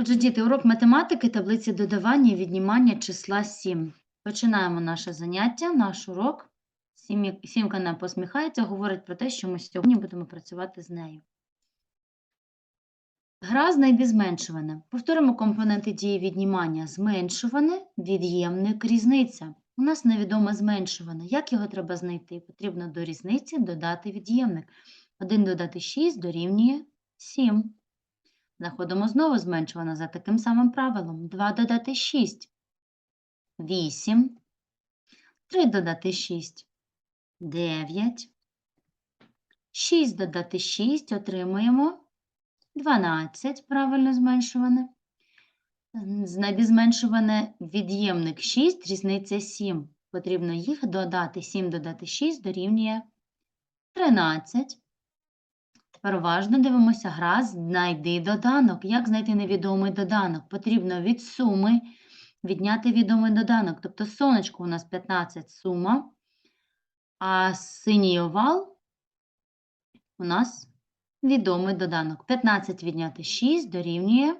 Отже, діти, урок математики, таблиці додавання і віднімання числа 7. Починаємо наше заняття, наш урок. Сімка нам посміхається, говорить про те, що ми сьогодні будемо працювати з нею. Гра знайди зменшуване. Повторимо компоненти дії віднімання. Зменшуване, від'ємник, різниця. У нас невідоме зменшуване. Як його треба знайти? Потрібно до різниці додати від'ємник. 1 додати 6 дорівнює 7. Знаходимо знову зменшуване за таким самим правилом. 2 додати 6 – 8. 3 додати 6 – 9. 6 додати 6 отримуємо 12, правильно зменшуване. Знайди зменшуване від'ємник 6, різниця 7. Потрібно їх додати. 7 додати 6 дорівнює 13. Тепер уважно дивимося гра «Знайди доданок». Як знайти невідомий доданок? Потрібно від суми відняти відомий доданок. Тобто сонечко у нас 15 сума, а синій овал у нас відомий доданок. 15 відняти 6 дорівнює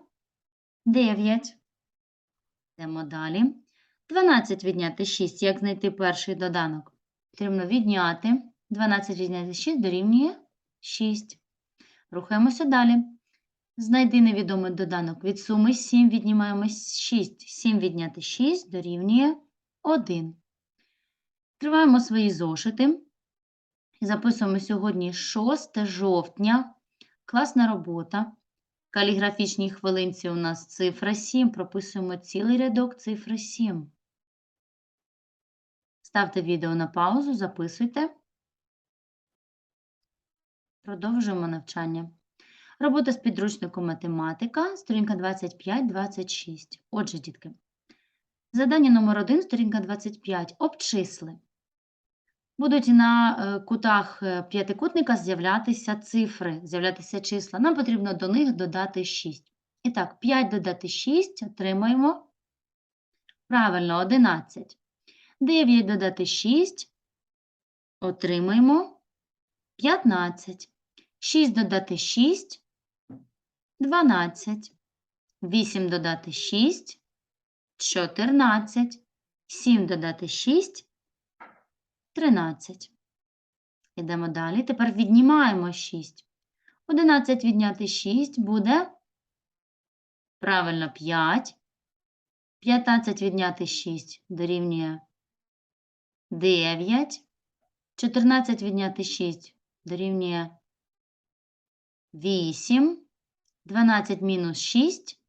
9. Йдемо далі. 12 відняти 6. Як знайти перший доданок? Потрібно відняти. 12 відняти 6 дорівнює 6. Рухаємося далі. Знайди невідомий доданок. Від суми 7 віднімаємо 6. 7 відняти 6 дорівнює 1. Відкриваємо свої зошити. Записуємо сьогодні 6 жовтня. Класна робота. В каліграфічній хвилинці у нас цифра 7. Прописуємо цілий рядок цифри 7. Ставте відео на паузу, записуйте. Продовжуємо навчання. Робота з підручником математика, сторінка 25-26. Отже, дітки, завдання номер 1, сторінка 25. Обчисли. Будуть на е, кутах е, п'ятикутника з'являтися цифри, з'являтися числа. Нам потрібно до них додати 6. І так, 5 додати 6 отримаємо правильно 11. 9 додати 6 отримаємо 15. 6 додати 6 – 12. 8 додати 6 – 14. 7 додати 6 – 13. Йдемо далі. Тепер віднімаємо 6. 11 відняти 6 буде правильно 5. 15 відняти 6 дорівнює 9. 14 відняти 6 дорівнює 8, 12 мінус 6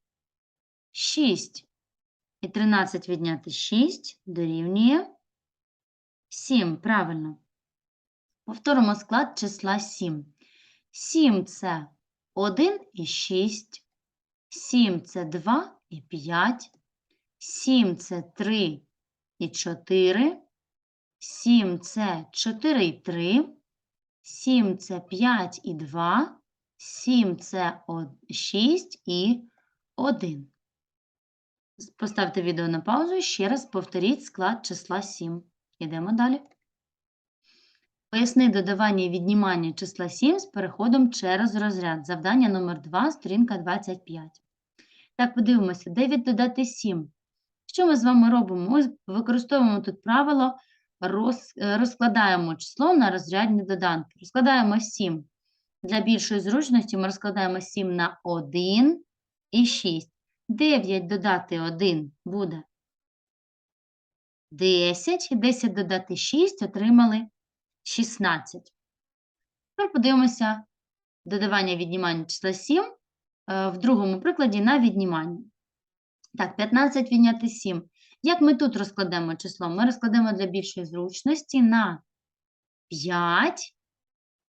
– 6. І 13 відняти 6 дорівнює 7. Правильно. Повторимо склад числа 7. 7 – це 1 і 6. 7 – це 2 і 5. 7 – це 3 і 4. 7 – це 4 і 3. 7 – це 5 і 2. 7 – це 6 і 1. Поставте відео на паузу і ще раз повторіть склад числа 7. Йдемо далі. Поясни додавання і віднімання числа 7 з переходом через розряд. Завдання номер 2, сторінка 25. Так, подивимося, 9 додати 7. Що ми з вами робимо? Ми використовуємо тут правило, е, розкладаємо число на розрядні доданки. Розкладаємо 7. Для більшої зручності ми розкладаємо 7 на 1 і 6. 9 додати 1 буде 10. 10 додати 6 отримали 16. Тепер подивимося додавання віднімання числа 7 е, в другому прикладі на віднімання. Так, 15 відняти 7. Як ми тут розкладемо число? Ми розкладемо для більшої зручності на 5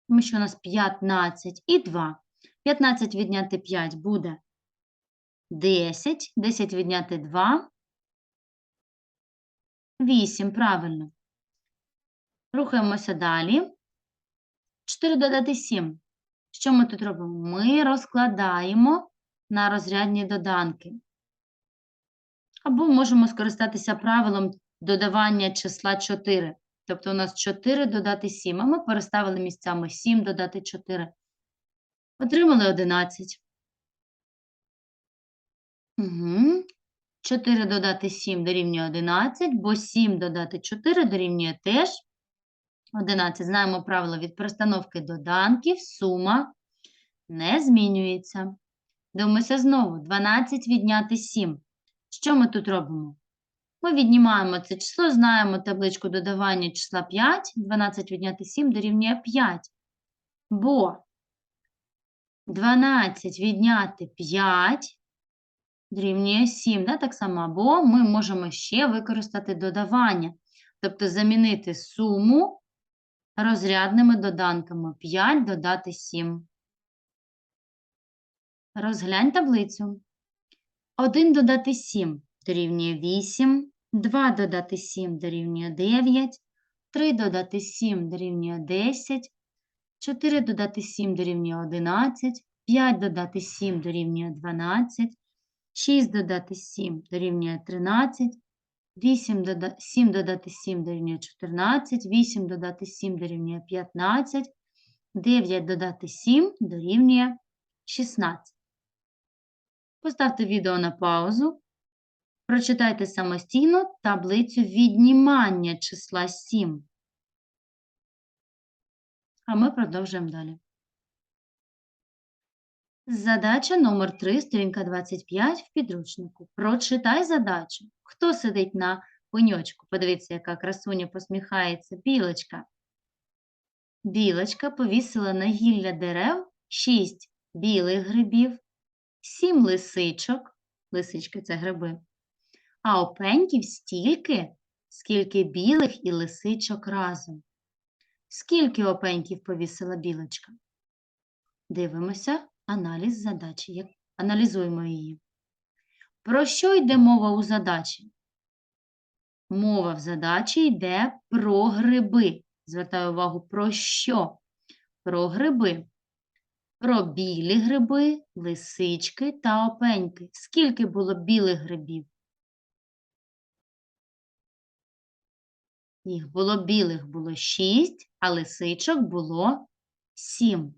тому що у нас 15 і 2. 15 відняти 5 буде 10. 10 відняти 2 – 8, правильно. Рухаємося далі. 4 додати 7. Що ми тут робимо? Ми розкладаємо на розрядні доданки. Або можемо скористатися правилом додавання числа 4. Тобто у нас 4 додати 7, а ми переставили місцями 7 додати 4. Отримали 11. Угу. 4 додати 7 дорівнює 11, бо 7 додати 4 дорівнює теж 11. Знаємо правило від перестановки доданків, сума не змінюється. Дивимося знову. 12 відняти 7. Що ми тут робимо? Ми віднімаємо це число, знаємо табличку додавання числа 5. 12 відняти 7 дорівнює 5. Бо 12 відняти 5 дорівнює 7. Да? Так само, або ми можемо ще використати додавання. Тобто замінити суму розрядними доданками. 5 додати 7. Розглянь таблицю. 1 додати 7 дорівнює 8, 2 додати 7 дорівнює 9, 3 додати 7 дорівнює 10, 4 додати 7 дорівнює 11, 5 додати 7 дорівнює 12, 6 додати 7 дорівнює 13, 8 дода... 7 додати 7 дорівнює 14, 8 додати 7 дорівнює 15, 9 додати 7 дорівнює 16. Поставте відео на паузу. Прочитайте самостійно таблицю віднімання числа 7. А ми продовжуємо далі. Задача номер 3, сторінка 25 в підручнику. Прочитай задачу. Хто сидить на пеньочку? Подивіться, яка красуня посміхається. Білочка. Білочка повісила на гілля дерев 6 білих грибів, 7 лисичок. Лисички це гриби. А опеньків стільки, скільки білих і лисичок разом. Скільки опеньків повісила білочка? Дивимося аналіз задачі. Як- Аналізуємо її. Про що йде мова у задачі? Мова в задачі йде про гриби. Звертаю увагу, про що? Про гриби. Про білі гриби, лисички та опеньки. Скільки було білих грибів? Їх було білих було 6, а лисичок було 7.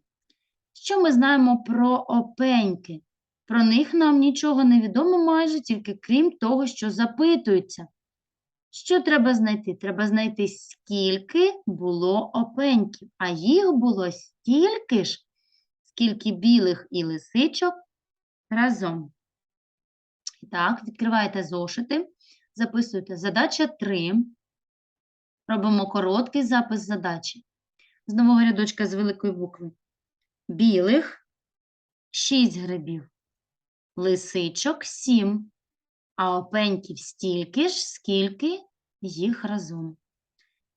Що ми знаємо про опеньки? Про них нам нічого не відомо майже, тільки крім того, що запитується. Що треба знайти? Треба знайти, скільки було опеньків, а їх було стільки ж, скільки білих і лисичок разом. Так, відкриваєте зошити, записуєте задача 3. Робимо короткий запис задачі. З нового рядочка з великої букви. Білих 6 грибів, лисичок 7, а опеньків стільки ж, скільки їх разом.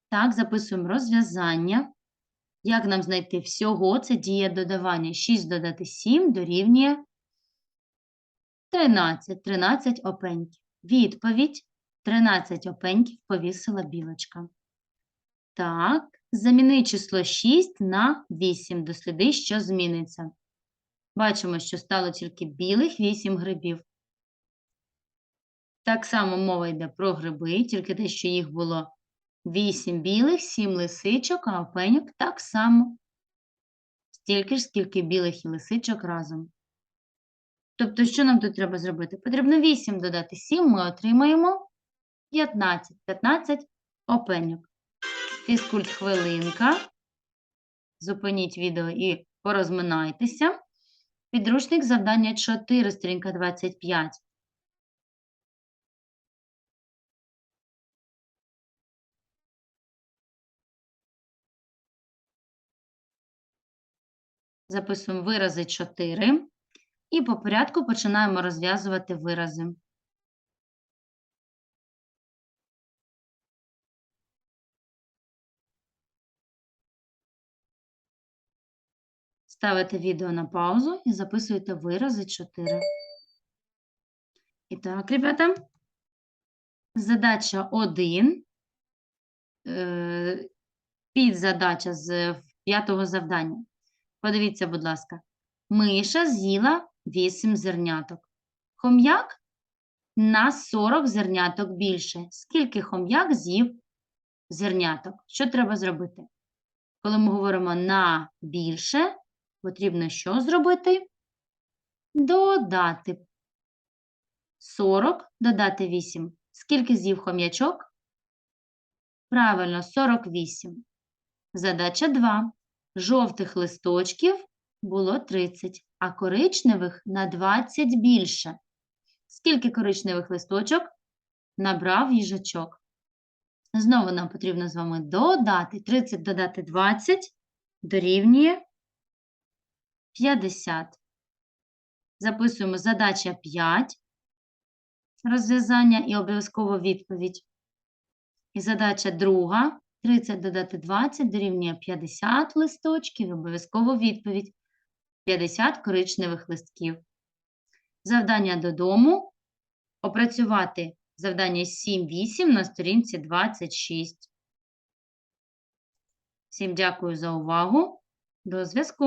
Так, записуємо розв'язання. Як нам знайти всього? Це дія додавання. 6 додати 7 дорівнює 13. 13 опеньків. Відповідь 13 опеньків повісила білочка. Так, заміни число 6 на 8. Досліди, що зміниться. Бачимо, що стало тільки білих 8 грибів. Так само мова йде про гриби, тільки те, що їх було 8 білих, 7 лисичок, а опеньок так само. Стільки ж, скільки білих і лисичок разом. Тобто, що нам тут треба зробити? Потрібно 8 додати 7, ми отримаємо 15. 15 опеньок. Фізкульт хвилинка. Зупиніть відео і порозминайтеся. Підручник завдання 4, сторінка 25. Записуємо вирази 4. І по порядку починаємо розв'язувати вирази. Ставите відео на паузу і записуєте вирази 4. І так, ребята, задача 1, е, підзадача з п'ятого завдання. Подивіться, будь ласка. Миша з'їла 8 зерняток. Хом'як на 40 зерняток більше. Скільки хом'як з'їв зерняток? Що треба зробити? Коли ми говоримо на більше, потрібно що зробити? Додати. 40 додати 8. Скільки з'їв хом'ячок? Правильно, 48. Задача 2. Жовтих листочків було 30, а коричневих на 20 більше. Скільки коричневих листочок набрав їжачок? Знову нам потрібно з вами додати. 30 додати 20 дорівнює 50. Записуємо задача 5, розв'язання і обов'язково відповідь. І задача друга. 30 додати 20 дорівнює 50 листочків, обов'язково відповідь. 50 коричневих листків. Завдання додому. Опрацювати завдання 7-8 на сторінці 26. Всім дякую за увагу. До зв'язку!